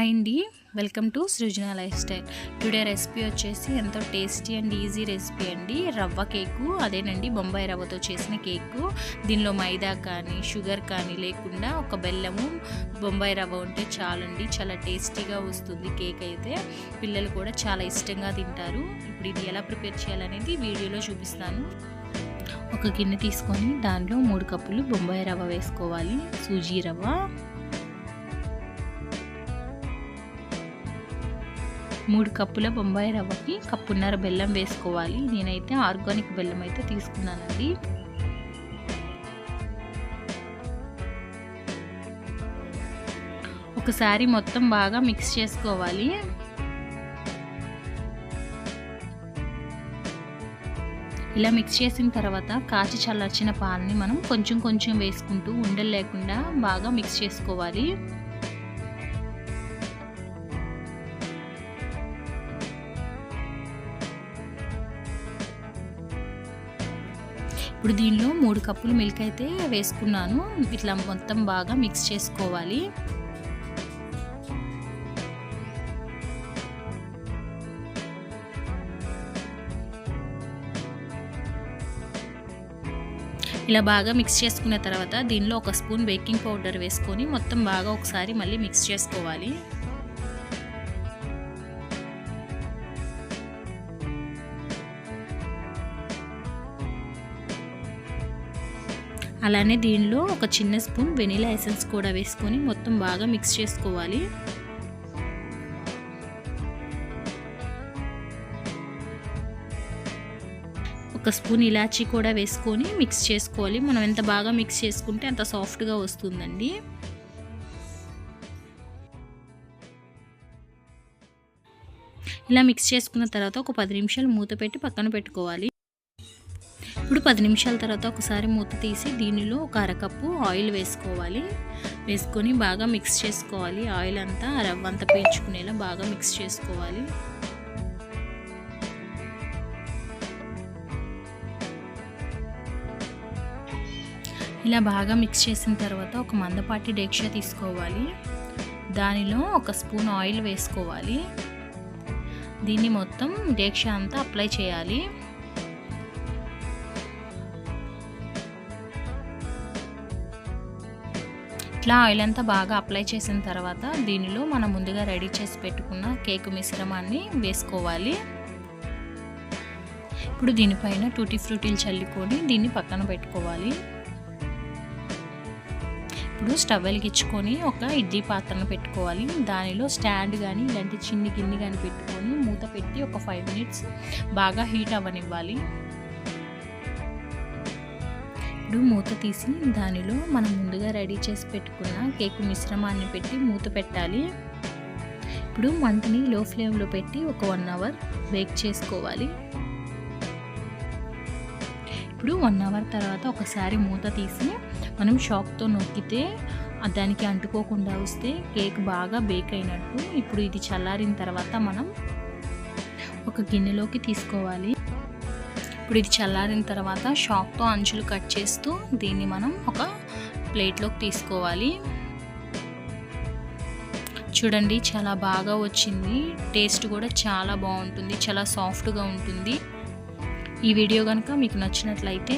Hi అండి. Welcome to Srujana lifestyle. Today recipe వచ్చేసి ఎంతో టేస్టీ అండ్ ఈజీ రెసిపీ అండి. రవ్వ కేకు అదేనండి బొంబాయి రవ్వతో చేసిన కేకు. దీనిలో మైదా కానీ షుగర్ కానీ లేకుండా ఒక బెల్లము బొంబాయి రవ్వ ఉంటే చాలండి. చాలా టేస్టీగా వస్తుంది కేక్ అయితే. పిల్లలు కూడా చాలా ఇష్టంగా తింటారు. ఇప్పుడు ఇది ఎలా ప్రిపేర్ చేయాలనేది వీడియోలో చూపిస్తాను. ఒక గిన్నె తీసుకొని దానిలో మూడు కప్పులు బొంబాయి రవ్వ వేసుకోవాలి. సూజీ రవ్వ మూడు కప్పుల బొంబాయి రవ్వకి కప్పున్నర బెల్లం వేసుకోవాలి. నేనైతే ఆర్గానిక్ బెల్లం అయితే తీసుకున్నానండి. ఒకసారి మొత్తం బాగా మిక్స్ చేసుకోవాలి. ఇలా మిక్స్ చేసిన తర్వాత కాచి చల్లార్చిన పాలని మనం కొంచెం కొంచెం వేసుకుంటూ ఉండలు లేకుండా బాగా మిక్స్ చేసుకోవాలి. ఇప్పుడు దీనిలో మూడు కప్పులు మిల్క్ అయితే వేసుకున్నాను. ఇట్లా మొత్తం బాగా మిక్స్ చేసుకోవాలి. ఇలా బాగా మిక్స్ చేసుకున్న తర్వాత దీనిలో ఒక స్పూన్ బేకింగ్ పౌడర్ వేసుకొని మొత్తం బాగా ఒకసారి మళ్ళీ మిక్స్ చేసుకోవాలి. అలానే దీనిలో ఒక చిన్న స్పూన్ వెనీలా ఎసెన్స్ కూడా వేసుకొని మొత్తం బాగా మిక్స్ చేసుకోవాలి. ఒక స్పూన్ ఇలాచీ కూడా వేసుకొని మిక్స్ చేసుకోవాలి. మనం ఎంత బాగా మిక్స్ చేసుకుంటే అంత సాఫ్ట్గా వస్తుందండి. ఇలా మిక్స్ చేసుకున్న తర్వాత ఒక పది నిమిషాలు మూత పెట్టి పక్కన పెట్టుకోవాలి. ఇప్పుడు పది నిమిషాల తర్వాత ఒకసారి మూత తీసి దీనిలో ఒక అరకప్పు ఆయిల్ వేసుకోవాలి. వేసుకొని బాగా మిక్స్ చేసుకోవాలి. ఆయిల్ అంతా రవ్వ అంతా పీల్చుకునేలా బాగా మిక్స్ చేసుకోవాలి. ఇలా బాగా మిక్స్ చేసిన తర్వాత ఒక మందపాటి డేక్ష తీసుకోవాలి. దానిలో ఒక స్పూన్ ఆయిల్ వేసుకోవాలి. దీన్ని మొత్తం డేక్ష అంతా అప్లై చేయాలి. ఇట్లా ఆయిల్ అంతా బాగా అప్లై చేసిన తర్వాత దీనిలో మనం ముందుగా రెడీ చేసి పెట్టుకున్న కేక్ మిశ్రమాన్ని వేసుకోవాలి. ఇప్పుడు దీనిపైన టూటీ ఫ్రూటీలు చల్లుకొని దీన్ని పక్కన పెట్టుకోవాలి. ఇప్పుడు స్టవ్ వెలిగించుకొని ఒక ఇడ్లీ పాత్రను పెట్టుకోవాలి. దానిలో స్టాండ్ కానీ ఇలాంటి చిన్ని గిన్నె కానీ పెట్టుకొని మూత పెట్టి ఒక ఫైవ్ మినిట్స్ బాగా హీట్ అవ్వనివ్వాలి. ఇప్పుడు మూత తీసి దానిలో మనం ముందుగా రెడీ చేసి పెట్టుకున్న కేక్ మిశ్రమాన్ని పెట్టి మూత పెట్టాలి. ఇప్పుడు మంటని లో ఫ్లేమ్లో పెట్టి ఒక వన్ అవర్ బేక్ చేసుకోవాలి. ఇప్పుడు వన్ అవర్ తర్వాత ఒకసారి మూత తీసి మనం షాక్తో నొక్కితే దానికి అంటుకోకుండా వస్తే కేక్ బాగా బేక్ అయినట్టు. ఇప్పుడు ఇది చల్లారిన తర్వాత మనం ఒక గిన్నెలోకి తీసుకోవాలి. ఇప్పుడు ఇది చల్లారిన తర్వాత షాక్తో అంచులు కట్ చేస్తూ దీన్ని మనం ఒక ప్లేట్లోకి తీసుకోవాలి. చూడండి చాలా బాగా వచ్చింది. టేస్ట్ కూడా చాలా బాగుంటుంది చాలా సాఫ్ట్గా ఉంటుంది. ఈ వీడియో కనుక మీకు నచ్చినట్లయితే